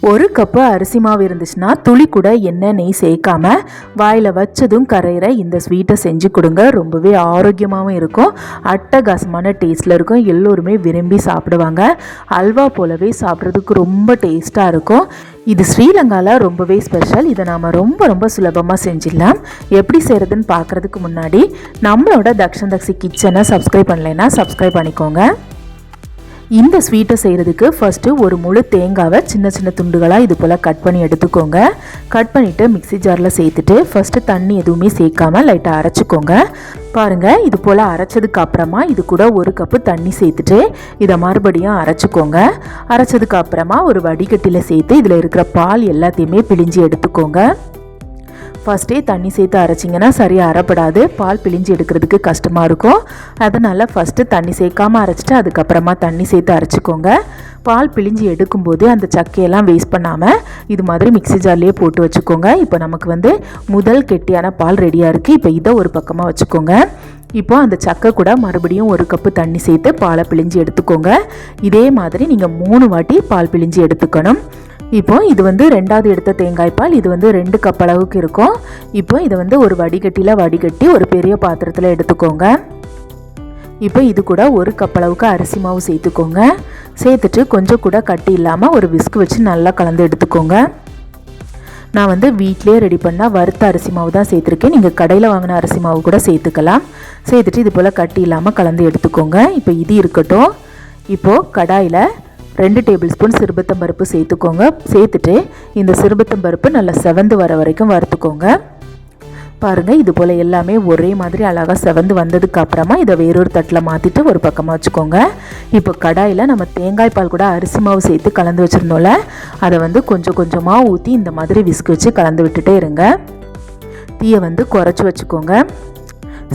ஒரு கப்பு அரிசி மாவு இருந்துச்சுன்னா துளி கூட எண்ணெய் நெய் சேர்க்காம வாயில் வச்சதும் கரையிற இந்த ஸ்வீட்டை செஞ்சு கொடுங்க. ரொம்பவே ஆரோக்கியமாகவும் இருக்கும். அட்டகாசமான டேஸ்ட்டில் இருக்கும். எல்லோருமே விரும்பி சாப்பிடுவாங்க. அல்வா போலவே சாப்பிட்றதுக்கு ரொம்ப டேஸ்ட்டாக இருக்கும். இது ஸ்ரீலங்காவில் ரொம்பவே ஸ்பெஷல் இதை நாம் ரொம்ப ரொம்ப சுலபமாக செஞ்சிடலாம். எப்படி செய்கிறதுன்னு பார்க்குறதுக்கு முன்னாடி நம்மளோட தக்ஷன் தக்ஷி கிச்சனை சப்ஸ்கிரைப் பண்ணலைன்னா சப்ஸ்கிரைப் பண்ணிக்கோங்க. இந்த ஸ்வீட்டை செய்கிறதுக்கு ஃபஸ்ட்டு ஒரு முழு தேங்காவை சின்ன சின்ன துண்டுகளாக இது போல் கட் பண்ணி எடுத்துக்கோங்க. கட் பண்ணிவிட்டு மிக்ஸி ஜாரில் சேர்த்துட்டு ஃபஸ்ட்டு தண்ணி எதுவுமே சேர்க்காம லைட்டாக அரைச்சிக்கோங்க. பாருங்கள் இது போல் அரைச்சதுக்கு அப்புறமா இது கூட ஒரு கப்பு தண்ணி சேர்த்துட்டு இதை மறுபடியும் அரைச்சிக்கோங்க. அரைச்சதுக்கு அப்புறமா ஒரு வடிகட்டியில் சேர்த்து இதில் இருக்கிற பால் எல்லாத்தையுமே பிழிஞ்சு எடுத்துக்கோங்க. ஃபஸ்ட்டே தண்ணி சேர்த்து அரைச்சிங்கன்னா சரியாக அரைப்படாது. பால் பிழிஞ்சு எடுக்கிறதுக்கு கஷ்டமாக இருக்கும். அதனால் ஃபஸ்ட்டு தண்ணி சேர்க்காமல் அரைச்சிட்டு அதுக்கப்புறமா தண்ணி சேர்த்து அரைச்சிக்கோங்க. பால் பிழிஞ்சு எடுக்கும்போது அந்த சக்கையெல்லாம் வேஸ்ட் பண்ணாமல் இது மாதிரி மிக்ஸி ஜார்லேயே போட்டு வச்சுக்கோங்க. இப்போ நமக்கு வந்து முதல் கெட்டியான பால் ரெடியாக இருக்குது இப்போ இதை ஒரு பக்கமாக வச்சுக்கோங்க. இப்போ அந்த சக்கை கூட மறுபடியும் ஒரு கப்பு தண்ணி சேர்த்து பாலை பிழிஞ்சு எடுத்துக்கோங்க. இதே மாதிரி நீங்கள் மூணு வாட்டி பால் பிழிஞ்சு எடுத்துக்கணும். இப்போ இது வந்து ரெண்டாவது எடுத்த தேங்காய் பால். இது வந்து ரெண்டு கப் அளவுக்கு இருக்கும். இப்போ இதை வந்து ஒரு வடிகட்டியில் வடிகட்டி ஒரு பெரிய பாத்திரத்தில் எடுத்துக்கோங்க. இப்போ இது கூட ஒரு கப் அளவுக்கு அரிசி மாவு சேர்த்துக்கோங்க. சேர்த்துட்டு கொஞ்சம் கூட கட்டி இல்லாமல் ஒரு விஸ்க் வச்சு நல்லா கலந்து எடுத்துக்கோங்க. நான் வந்து வீட்டிலே ரெடி பண்ணால் வறுத்த அரிசி மாவு தான் சேர்த்துருக்கேன். நீங்கள் கடையில் வாங்கின அரிசி மாவு கூட சேர்த்துக்கலாம். சேர்த்துட்டு இது போல் கட்டி இல்லாமல் கலந்து எடுத்துக்கோங்க. இப்போ இது இருக்கட்டும். இப்போது கடாயில் ரெண்டு டேபிள் ஸ்பூன் சிறுபத்தம் பருப்பு சேர்த்துக்கோங்க. சேர்த்துட்டு இந்த சிறுபத்தம் பருப்பு நல்லா செவந்து வர வரைக்கும் வறுத்துக்கோங்க. பாருங்கள் இது போல் எல்லாமே ஒரே மாதிரி அழகாக செவந்து வந்ததுக்கு அப்புறமா இதை வேறொரு தட்டில் மாற்றிட்டு ஒரு பக்கமாக வச்சுக்கோங்க. இப்போ கடாயில் நம்ம தேங்காய் பால் கூட அரிசி மாவு சேர்த்து கலந்து வச்சுருந்தோம்ல அதை வந்து கொஞ்சம் கொஞ்சமாக ஊற்றி இந்த மாதிரி விஸ்கு வச்சு கலந்து விட்டுட்டே இருங்க. தீயை வந்து குறைச்சி வச்சுக்கோங்க.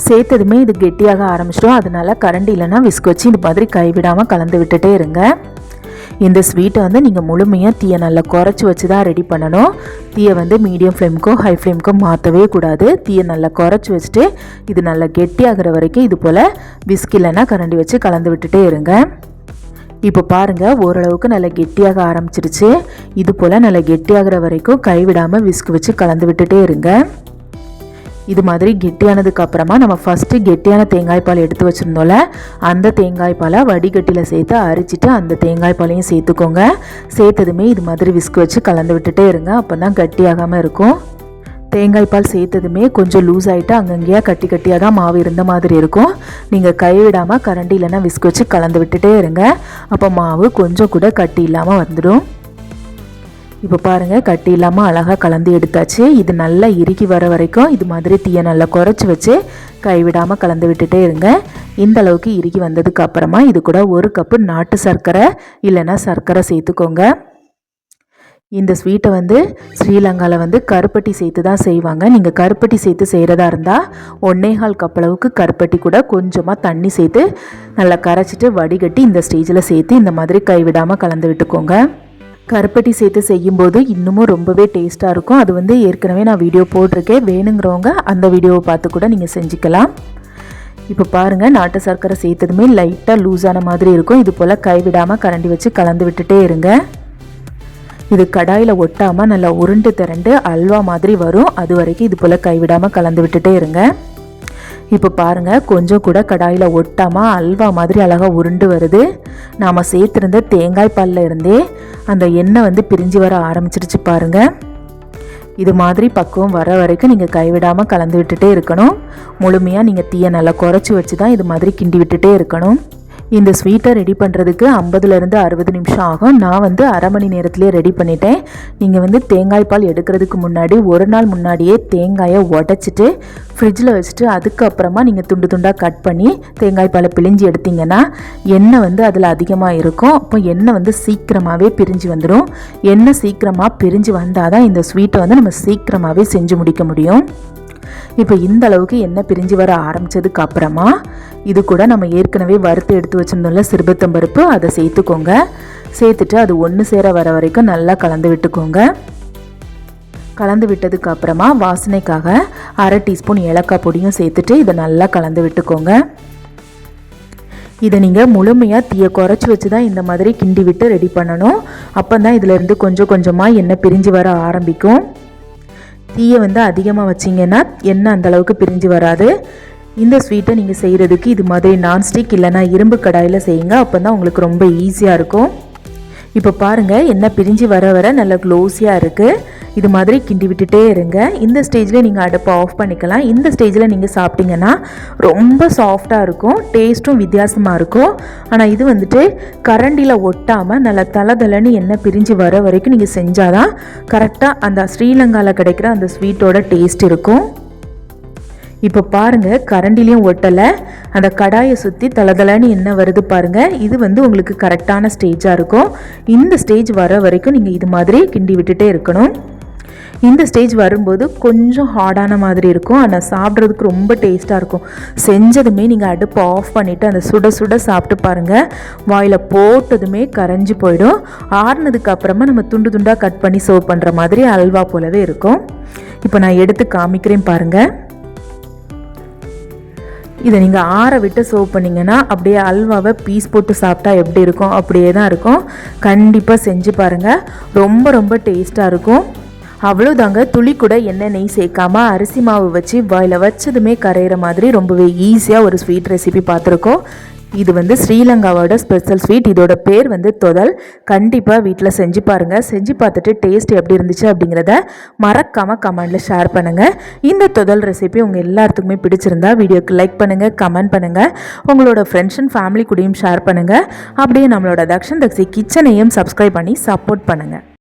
சேர்த்ததுமே இது கெட்டியாக ஆரம்பிச்சிடும். அதனால் கரண்டி இல்லைன்னா விசுக்கு வச்சு இந்த மாதிரி கைவிடாமல் கலந்து விட்டுட்டே இருங்க. இந்த ஸ்வீட்டை வந்து நீங்கள் முழுமையாக தீயை நல்லா குறைச்சி வச்சு தான் ரெடி பண்ணணும். தீயை வந்து மீடியம் ஃப்ளேமுக்கோ ஹை ஃப்ளேமுக்கோ மாற்றவே கூடாது. தீயை நல்லா குறைச்சி வச்சுட்டு இது நல்லா கெட்டியாகிற வரைக்கும் இது போல் விஸ்க் இல்லைன்னா கரண்டி வச்சு கலந்து விட்டுட்டே இருங்க. இப்போ பாருங்கள் ஓரளவுக்கு நல்லா கெட்டியாக ஆரம்பிச்சிருச்சு. இது போல் நல்லா கெட்டியாகிற வரைக்கும் கைவிடாமல் விஸ்க் வச்சு கலந்து விட்டுட்டே இருங்க. இது மாதிரி கெட்டியானதுக்கு அப்புறமா நம்ம ஃபஸ்ட்டு கெட்டியான தேங்காய் பால் எடுத்து வச்சுருந்தோம்ல அந்த தேங்காய் பாலை வடிகட்டியில் சேர்த்து அரிச்சிட்டு அந்த தேங்காய் பாலையும் சேர்த்துக்கோங்க. சேர்த்ததுமே இது மாதிரி விஸ்க் வச்சு கலந்து விட்டுட்டே இருங்க அப்போ தான் கட்டியாகாமல் இருக்கும். தேங்காய் பால் சேர்த்ததுமே கொஞ்சம் லூஸ் ஆகிட்டு அங்கங்கேயா கட்டி கட்டியாக தான் மாவு இருந்த மாதிரி இருக்கும். நீங்கள் கைவிடாமல் கரண்டி இல்லைன்னா விஸ்க் வச்சு கலந்து விட்டுட்டே இருங்க. அப்போ மாவு கொஞ்சம் கூட கட்டி இல்லாமல் வந்துடும். இப்போ பாருங்கள் கட்டி இல்லாமல் அழகாக கலந்து எடுத்தாச்சு. இது நல்லா இறுக்கி வர வரைக்கும் இது மாதிரி தீயை நல்லா குறைச்சி வச்சு கைவிடாமல் கலந்து விட்டுட்டே இருங்க. இந்த அளவுக்கு இறுக்கி வந்ததுக்கு அப்புறமா இது கூட ஒரு கப்பு நாட்டு சர்க்கரை இல்லைன்னா சர்க்கரை சேர்த்துக்கோங்க. இந்த ஸ்வீட்டை வந்து ஸ்ரீலங்காவில் வந்து கருப்பட்டி சேர்த்து தான் செய்வாங்க. நீங்கள் கருப்பட்டி சேர்த்து செய்கிறதா இருந்தால் ஒன்னேகால் கப்பளவுக்கு கருப்பட்டி கூட கொஞ்சமாக தண்ணி சேர்த்து நல்லா கரைச்சிட்டு வடிகட்டி இந்த ஸ்டேஜில் சேர்த்து இந்த மாதிரி கைவிடாமல் கலந்து விட்டுக்கோங்க. கருப்பட்டி சேர்த்து செய்யும்போது இன்னமும் ரொம்பவே டேஸ்ட்டாக இருக்கும். அது வந்து ஏற்கனவே நான் வீடியோ போட்டிருக்கேன். வேணுங்கிறவங்க அந்த வீடியோவை பார்த்து கூட நீங்கள் செஞ்சுக்கலாம். இப்போ பாருங்கள் நாட்டு சர்க்கரை சேர்த்ததுமே லைட்டாக லூஸான மாதிரி இருக்கும். இது போல் கைவிடாமல் கரண்டி வச்சு கலந்து விட்டுட்டே இருங்க. இது கடாயில் ஒட்டாமல் நல்லா உருண்டு திரண்டு அல்வா மாதிரி வரும். அது வரைக்கும் இது போல் கைவிடாமல் கலந்து விட்டுட்டே இருங்க. இப்போ பாருங்கள் கொஞ்சம் கூட கடாயில் ஒட்டாமல் அல்வா மாதிரி அழகாக உருண்டு வருது. நாம் சேர்த்துருந்த தேங்காய் பாலில் இருந்தே அந்த எண்ணெய் வந்து பிரிஞ்சு வர ஆரம்பிச்சிருச்சு பாருங்கள் இது மாதிரி பக்குவம் வர வரைக்கும் நீங்கள் கைவிடாமல் கலந்து விட்டுட்டே இருக்கணும். முழுமையாக நீங்கள் தீயை நல்லா குறைச்சி வச்சு தான் இது மாதிரி கிண்டி விட்டுட்டே இருக்கணும். இந்த ஸ்வீட்டை ரெடி பண்ணுறதுக்கு ஐம்பதுலேருந்து அறுபது நிமிஷம் ஆகும். நான் வந்து அரை மணி நேரத்துலேயே ரெடி பண்ணிட்டேன். நீங்கள் வந்து தேங்காய் பால் எடுக்கிறதுக்கு முன்னாடி ஒரு நாள் முன்னாடியே தேங்காயை உடச்சிட்டு ஃப்ரிட்ஜில் வச்சுட்டு அதுக்கப்புறமா நீங்கள் துண்டு துண்டாக கட் பண்ணி தேங்காய் பாலை பிழிஞ்சு எடுத்தீங்கன்னா எண்ணெய் வந்து அதில் அதிகமாக இருக்கும். அப்போ எண்ணெய் வந்து சீக்கிரமாகவே பிரிஞ்சு வந்துடும் எண்ணெய் சீக்கிரமாக பிரிஞ்சு வந்தால் தான் இந்த ஸ்வீட்டை வந்து நம்ம சீக்கிரமாகவே செஞ்சு முடிக்க முடியும். இப்போ இந்த அளவுக்கு எண்ணெய் பிரிஞ்சு வர ஆரம்பித்ததுக்கு அப்புறமா இது கூட நம்ம ஏற்கனவே வறுத்து எடுத்து வச்சுருந்தோம்ல சிறுபத்தம் பருப்பு அதை சேர்த்துக்கோங்க. சேர்த்துட்டு அது ஒன்று சேர வர வரைக்கும் நல்லா கலந்து விட்டுக்கோங்க. கலந்து விட்டதுக்கு அப்புறமா வாசனைக்காக அரை டீஸ்பூன் ஏலக்காய் பொடியும் சேர்த்துட்டு இதை நல்லா கலந்து விட்டுக்கோங்க. இதை நீங்கள் முழுமையாக தீயை குறைச்சி வச்சு தான் இந்த மாதிரி கிண்டி விட்டு ரெடி பண்ணணும். அப்போ தான் இதிலேருந்து கொஞ்சம் கொஞ்சமாக எண்ணெய் பிரிஞ்சு வர ஆரம்பிக்கும். தீயை வந்து அதிகமாக வச்சிங்கன்னா எண்ணெய் அந்தளவுக்கு பிரிஞ்சு வராது. இந்த ஸ்வீட்டை நீங்கள் செய்கிறதுக்கு இது மாதிரி நான்ஸ்டிக் இல்லைனா இரும்பு கடாயில் செய்யுங்க. அப்போ தான் உங்களுக்கு ரொம்ப ஈஸியாக இருக்கும். இப்போ பாருங்கள் எண்ணெய் பிரிஞ்சு வர வர நல்ல க்ளோஸியாக இருக்குது இது மாதிரி கிண்டி விட்டுட்டே இருங்க. இந்த ஸ்டேஜில் நீங்கள் அடுப்பை ஆஃப் பண்ணிக்கலாம். இந்த ஸ்டேஜில் நீங்கள் சாப்பிட்டீங்கன்னா ரொம்ப சாஃப்டாக இருக்கும். டேஸ்ட்டும் வித்தியாசமாக இருக்கும். ஆனால் இது வந்துட்டு கரண்டியில் ஒட்டாமல் நல்லா தலை தலைன்னு எண்ணெய் பிரிஞ்சு வர வரைக்கும் நீங்கள் செஞ்சால் தான் கரெக்டாக அந்த ஸ்ரீலங்காவில் கிடைக்கிற அந்த ஸ்வீட்டோட டேஸ்ட் இருக்கும். இப்போ பாருங்கள் கரண்டிலையும் ஒட்டலை. அந்த கடாயை சுற்றி தளதளன்னு என்ன வருது பாருங்கள் இது வந்து உங்களுக்கு கரெக்டான ஸ்டேஜாக இருக்கும். இந்த ஸ்டேஜ் வர வரைக்கும் நீங்கள் இது மாதிரி கிண்டி விட்டுட்டே இருக்கணும். இந்த ஸ்டேஜ் வரும்போது கொஞ்சம் ஹார்டான மாதிரி இருக்கும். ஆனால் சாப்பிட்றதுக்கு ரொம்ப டேஸ்ட்டாக இருக்கும். செஞ்சதுமே நீங்கள் அடுப்பை ஆஃப் பண்ணிவிட்டு அந்த சுட சுட சாப்பிட்டு பாருங்கள் வாயில் போட்டதுமே கரைஞ்சி போயிடும். ஆறுனதுக்கு அப்புறமா நம்ம துண்டு துண்டாக கட் பண்ணி சர்வ் பண்ணுற மாதிரி அல்வா போலவே இருக்கும். இப்போ நான் எடுத்து காமிக்கிறேன் பாருங்கள் இதை நீங்கள் ஆற விட்டு சர்வ் பண்ணிங்கன்னா அப்படியே அல்வாவை பீஸ் போட்டு சாப்பிட்டா எப்படி இருக்கும்? அப்படியே தான் இருக்கும். கண்டிப்பாக செஞ்சு பாருங்கள் ரொம்ப ரொம்ப டேஸ்ட்டாக இருக்கும். அவ்வளோதாங்க துளி கூட எண்ணெய் நெய் சேர்க்காம அரிசி மாவு வச்சு வாயில் வச்சதுமே கரையிற மாதிரி ரொம்பவே ஈஸியாக ஒரு ஸ்வீட் ரெசிபி பார்த்துருக்கோம். இது வந்து ஸ்ரீலங்காவோட ஸ்பெஷல் ஸ்வீட் இதோட பேர் வந்து தொதல். கண்டிப்பாக வீட்டில் செஞ்சு பாருங்கள் செஞ்சு பார்த்துட்டு டேஸ்ட் எப்படி இருந்துச்சு அப்படிங்கிறத மறக்காமல் கமெண்டில் ஷேர் பண்ணுங்கள் இந்த தொதல் ரெசிபி உங்கள் எல்லாத்துக்குமே பிடிச்சிருந்தா வீடியோக்கு லைக் பண்ணுங்கள் கமெண்ட் பண்ணுங்கள் உங்களோட ஃப்ரெண்ட்ஸ் அண்ட் ஃபேமிலி கூடயும் ஷேர் பண்ணுங்கள் அப்படியே நம்மளோட தக்ஷன் தக்ஷி கிச்சனையும் சப்ஸ்கிரைப் பண்ணி சப்போர்ட் பண்ணுங்கள்